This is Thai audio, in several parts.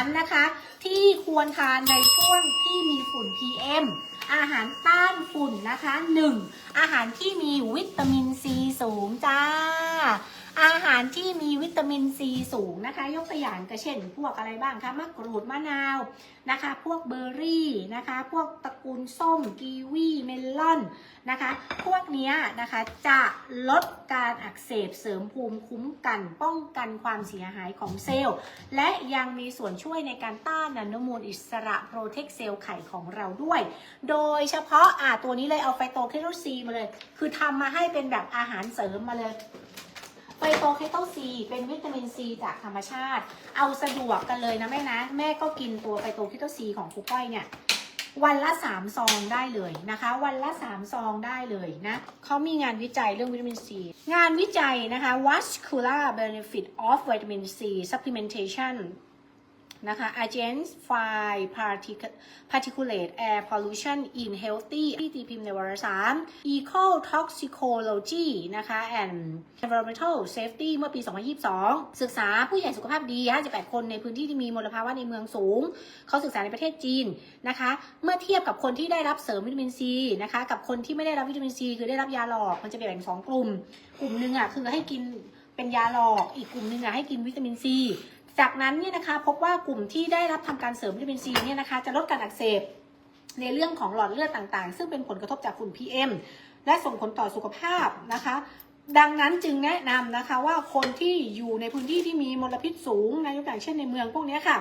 ารนะคะ ที่ควรทานในช่วงที่มีฝุ่น PM อาหารต้านฝุ่นนะคะ 1. อาหารที่มีวิตามินซีสูงจ้าารที่มีวิตามินซีสูงนะคะ ยกตัวอย่างก็เช่น พวกอะไรบ้างคะมะกรูดมะนาวนะคะ พวกเบอร์รี่นะคะ พวกตระกูลส้มกีวีเมลอนนะคะ พวกนี้นะคะจะลดการอักเสบเสริมภูมิคุ้มกัน ป้องกันความเสียหายของเซลล์ และยังมีส่วนช่วยในการต้านอนุมูลอิสระโปรเทคเซลล์ไข่ของเราด้วย โดยเฉพาะอ่าตัวนี้เลยเอาไฟโตเคโตซีมาเลย คือทำมาให้เป็นแบบอาหารเสริมมาเลย ไปโตเคโตซีเป็นวิตามินซีจากธรรมชาติ เอาสะดวกกันเลยนะแม่นะ แม่ก็กินตัวไปโตเคโตซีของครูก้อยเนี่ยวันละสามซองได้เลยนะคะ วันละสามซองได้เลยนะเขามีงานวิจัยเรื่องวิตามินซี งานวิจัยนะคะ vascular benefit of vitamin C supplementation นะคะ agents fine particulate air pollution in healthy ที่ตีพิมพ์ในวารสาร eco toxicology นะคะ and environmental safety เมื่อปี 2022 ศึกษาผู้ใหญ่สุขภาพดี 58 คนในพื้นที่ที่มีมลภาวะในเมืองสูง เขาศึกษาในประเทศจีนนะคะ เมื่อเทียบกับคนที่ได้รับเสริมวิตามินซีนะคะ กับคนที่ไม่ได้รับวิตามินซีคือได้รับยาหลอก มันจะแบ่งเป็นสองกลุ่ม กลุ่มหนึ่งอะคือให้กินเป็นยาหลอก อีกกลุ่มหนึ่งอะให้กินวิตามินซี จากนั้นเนี่ยนะคะพบว่ากลุ่มที่ได้รับทำการเสริมวิตามินซีเนี่ยนะคะจะลดการอักเสบในเรื่องของหลอดเลือดต่างๆ ซึ่งเป็นผลกระทบจากฝุ่น PM และส่งผลต่อสุขภาพนะคะ ดังนั้นจึงแนะนำนะคะว่าคนที่อยู่ในพื้นที่ที่มีมลพิษสูงนะยกตัวอย่างเช่นในเมืองพวกนี้ค่ะ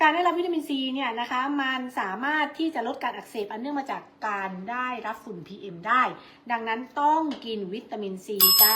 การได้รับวิตามินซีเนี่ยนะคะมันสามารถที่จะลดการอักเสบอันเนื่องมาจากการได้รับฝุ่น PM ได้ ดังนั้นต้องกินวิตามินซีจ้า